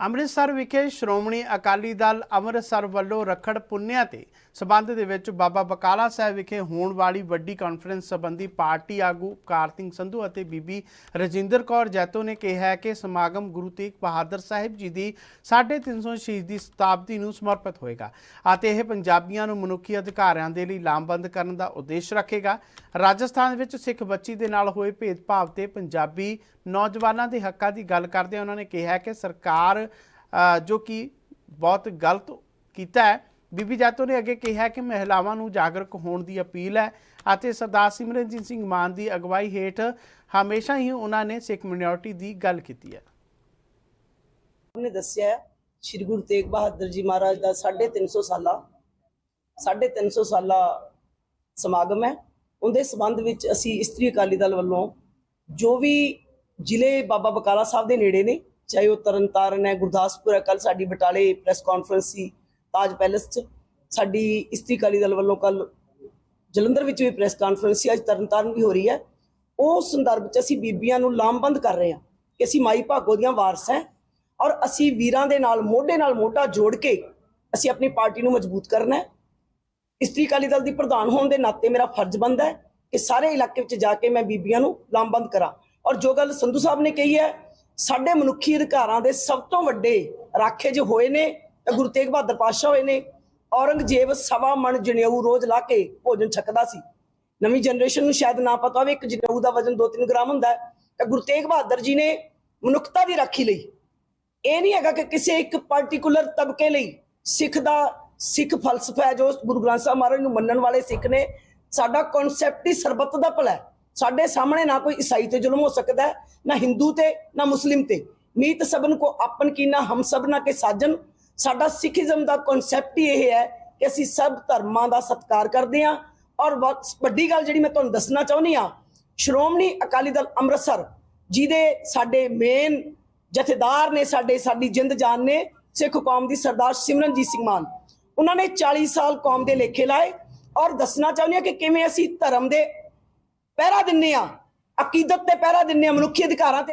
ਅੰਮ੍ਰਿਤਸਰ ਵਿਖੇ ਸ਼੍ਰੋਮਣੀ ਅਕਾਲੀ ਦਲ ਅੰਮ੍ਰਿਤਸਰ ਵੱਲੋਂ ਰੱਖੜ ਪੁੰਨਿਆ ਤੇ ਸਬੰਧ ਦੇ ਵਿੱਚ ਬਾਬਾ ਬਕਾਲਾ ਸਾਹਿਬ ਵਿਖੇ ਹੋਣ ਵਾਲੀ ਵੱਡੀ ਕਾਨਫਰੰਸ ਸੰਬੰਧੀ ਪਾਰਟੀ ਆਗੂ ਕਾਰਤਿੰਗ ਸੰਧੂ ਅਤੇ ਬੀਬੀ ਰਜਿੰਦਰ ਕੌਰ ਜੈਤੋ ਨੇ ਕਿਹਾ ਕਿ ਸਮਾਗਮ ਗੁਰੂ ਤੇਗ ਬਹਾਦਰ ਸਾਹਿਬ ਜੀ ਦੀ 350 ਸ਼ਹੀਦੀ ਸ਼ਤਾਬਦੀ ਨੂੰ ਸਮਰਪਿਤ ਹੋਏਗਾ ਅਤੇ ਇਹ ਪੰਜਾਬੀਆਂ ਨੂੰ ਮਨੁੱਖੀ ਅਧਿਕਾਰਾਂ ਦੇ ਲਈ ਲਾਮਬੰਦ ਕਰਨ ਦਾ ਉਦੇਸ਼ ਰੱਖੇਗਾ। ਰਾਜਸਥਾਨ ਵਿੱਚ ਸਿੱਖ ਬੱਚੀ ਦੇ ਨਾਲ ਹੋਏ ਭੇਦਭਾਵ ਤੇ ਪੰਜਾਬੀ ਨੌਜਵਾਨਾਂ ਦੇ ਹੱਕਾਂ ਦੀ ਗੱਲ ਕਰਦੇ ਉਹਨਾਂ ਨੇ ਕਿਹਾ ਕਿ ਸਰਕਾਰ ਜੋ ਕਿ ਬਹੁਤ ਗਲਤ ਕੀਤਾ ਹੈ। ਬੀਬੀ ਜਾਤੋ ਨੇ ਅੱਗੇ ਕਿਹਾ ਕਿ ਮਹਿਲਾਵਾਂ ਨੂੰ ਜਾਗਰੂਕ ਹੋਣ ਦੀ ਅਪੀਲ ਹੈ ਅਤੇ ਸਰਦਾਰ ਸਿਮਰਨਜੀਤ ਸਿੰਘ ਮਾਨ ਦੀ ਅਗਵਾਈ ਹੇਠ ਹਮੇਸ਼ਾ ਹੀ ਉਹਨਾਂ ਨੇ ਸਿੱਖ ਮਿਨੋਰਟੀ ਦੀ ਗੱਲ ਕੀਤੀ ਹੈ। ਨੇ ਦੱਸਿਆ ਸ਼੍ਰੀ ਗੁਰੂ ਤੇਗ ਬਹਾਦਰ ਜੀ ਮਹਾਰਾਜ ਦਾ 350 ਸਾਲਾ 350 ਸਾਲਾ ਸਮਾਗਮ ਹੈ। ਉਹਦੇ ਸੰਬੰਧ ਵਿੱਚ ਅਸੀਂ ਇਸਤਰੀ ਅਕਾਲੀ ਦਲ ਵੱਲੋਂ ਜੋ ਵੀ ਜ਼ਿਲ੍ਹੇ ਬਾਬਾ ਬਕਾਲਾ ਸਾਹਿਬ ਦੇ ਨੇੜੇ ਨੇ ਚਾਹੇ ਉਹ ਤਰਨਤਾਰਨ ਹੈ, ਗੁਰਦਾਸਪੁਰ ਹੈ ਕੱਲ ਸਾਡੀ ਬਟਾਲੇ ਪ੍ਰੈਸ ਕਾਨਫਰੰਸ ਸੀ, ਤਾਜ ਪੈਲੇਸ 'ਚ। ਸਾਡੀ ਇਸਤਰੀ ਅਕਾਲੀ ਦਲ ਵੱਲੋਂ ਕੱਲ ਜਲੰਧਰ ਵਿੱਚ ਵੀ ਪ੍ਰੈਸ ਕਾਨਫਰੰਸ ਸੀ, ਅੱਜ ਤਰਨਤਾਰਨ ਵੀ ਹੋ ਰਹੀ ਹੈ। ਉਹ ਸੰਦਰਭ 'ਚ ਅਸੀਂ ਬੀਬੀਆਂ ਨੂੰ ਲਾਮਬੰਦ ਕਰ ਰਹੇ ਹਾਂ ਕਿ ਅਸੀਂ ਮਾਈ ਭਾਗੋ ਦੀਆਂ ਵਾਰਸ ਹੈ ਔਰ ਅਸੀਂ ਵੀਰਾਂ ਦੇ ਨਾਲ, ਮੋਢੇ ਨਾਲ ਮੋਢਾ ਜੋੜ ਕੇ ਅਸੀਂ ਆਪਣੀ ਪਾਰਟੀ ਨੂੰ ਮਜ਼ਬੂਤ ਕਰਨਾ ਹੈ। ਇਸਤਰੀ ਅਕਾਲੀ ਦਲ ਦੀ ਪ੍ਰਧਾਨ ਹੋਣ ਦੇ ਨਾਤੇ ਮੇਰਾ ਫਰਜ਼ ਬਣਦਾ ਹੈ ਕਿ ਸਾਰੇ ਇਲਾਕੇ ਵਿੱਚ ਜਾ ਕੇ ਮੈਂ ਬੀਬੀਆਂ ਨੂੰ ਲਾਮਬੰਦ ਕਰਾਂ। ਔਰ ਜੋ ਗੱਲ ਸੰਧੂ ਸਾਹਿਬ ਨੇ ਕਹੀ ਹੈ ਸਾਡੇ ਮਨੁੱਖੀ ਅਧਿਕਾਰਾਂ ਦੇ ਸਭ ਤੋਂ ਵੱਡੇ ਰਾਖੇ ਜੋ ਹੋਏ ਨੇ ਤਾਂ ਗੁਰੂ ਤੇਗ ਬਹਾਦਰ ਪਾਤਸ਼ਾਹ ਹੋਏ ਨੇ, ਔਰੰਗਜ਼ੇਬ ਸਵਾ ਮਣ ਜਨੇਊ ਰੋਜ਼ ਲਾ ਕੇ ਭੋਜਨ ਛਕਦਾ ਸੀ। ਨਵੀਂ ਜਨਰੇਸ਼ਨ ਨੂੰ ਸ਼ਾਇਦ ਨਾ ਪਤਾ ਹੋਵੇ, ਇੱਕ ਜਨੇਊ ਦਾ ਵਜ਼ਨ 2-3 ਗ੍ਰਾਮ ਹੁੰਦਾ ਹੈ। ਤਾਂ ਗੁਰੂ ਤੇਗ ਬਹਾਦਰ ਜੀ ਨੇ ਮਨੁੱਖਤਾ ਦੀ ਰਾਖੀ ਲਈ। ਇਹ ਨਹੀਂ ਹੈਗਾ ਕਿ ਕਿਸੇ ਇੱਕ ਪਾਰਟਿਕੂਲਰ ਤਬਕੇ ਲਈ ਸਿੱਖ ਦਾ ਸਿੱਖ ਫਲਸਫਾ ਹੈ ਜੋ ਗੁਰੂ ਗ੍ਰੰਥ ਸਾਹਿਬ ਮਹਾਰਾਜ ਨੂੰ ਮੰਨਣ ਵਾਲੇ ਸਿੱਖ ਨੇ। ਸਾਡਾ ਕਨਸੈਪਟ ਹੀ ਸਰਬੱਤ ਦਾ ਭਲਾ ਹੈ। ਸਾਡੇ ਸਾਹਮਣੇ ਨਾ ਕੋਈ ਈਸਾਈ ਤੇ ਜ਼ੁਲਮ ਹੋ ਸਕਦਾ ਹੈ, ਨਾ ਹਿੰਦੂ ਤੇ, ਨਾ ਮੁਸਲਿਮ ਤੇ। ਮੀਤ ਸਬਨ ਕੋ ਆਪਨ ਕੀਨਾ ਹਮ ਸਭਨਾ ਕੇ ਸਾਜਨ। ਸਾਡਾ ਸਿੱਖੀਜ਼ਮ ਦਾ ਕਨਸੈਪਟ ਹੀ ਇਹ ਹੈ ਕਿ ਅਸੀਂ ਸਭ ਧਰਮਾਂ ਦਾ ਸਤਿਕਾਰ ਕਰਦੇ ਹਾਂ। ਔਰ ਵੱਡੀ ਗੱਲ ਜਿਹੜੀ ਮੈਂ ਤੁਹਾਨੂੰ ਦੱਸਣਾ ਚਾਹੁੰਦੀ ਹਾਂ, ਸ਼੍ਰੋਮਣੀ ਅਕਾਲੀ ਦਲ ਅੰਮ੍ਰਿਤਸਰ, ਜਿਹਦੇ ਸਾਡੇ ਮੇਨ ਜਥੇਦਾਰ ਨੇ, ਸਾਡੇ, ਸਾਡੀ ਜਿੰਦ ਜਾਨ ਨੇ, ਸਿੱਖ ਕੌਮ ਦੀ ਸਰਦਾਰ ਸਿਮਰਨਜੀਤ ਸਿੰਘ ਮਾਨ। ਉਹਨਾਂ ਨੇ 40 ਸਾਲ ਕੌਮ ਦੇ ਲੇਖੇ ਲਾਏ। ਔਰ ਦੱਸਣਾ ਚਾਹੁੰਦੇ ਹਾਂ ਕਿ ਕਿਵੇਂ ਅਸੀਂ ਧਰਮ ਦੇ ਪਹਿਰਾ ਦਿੰਨੇ ਆ। ਅਕੀਦਤ ਤੇ ਪਹਿਰਾ ਦਿੰਨੇ ਆ ਮਨੁੱਖੀ ਅਧਿਕਾਰਾਂ ਤੇ।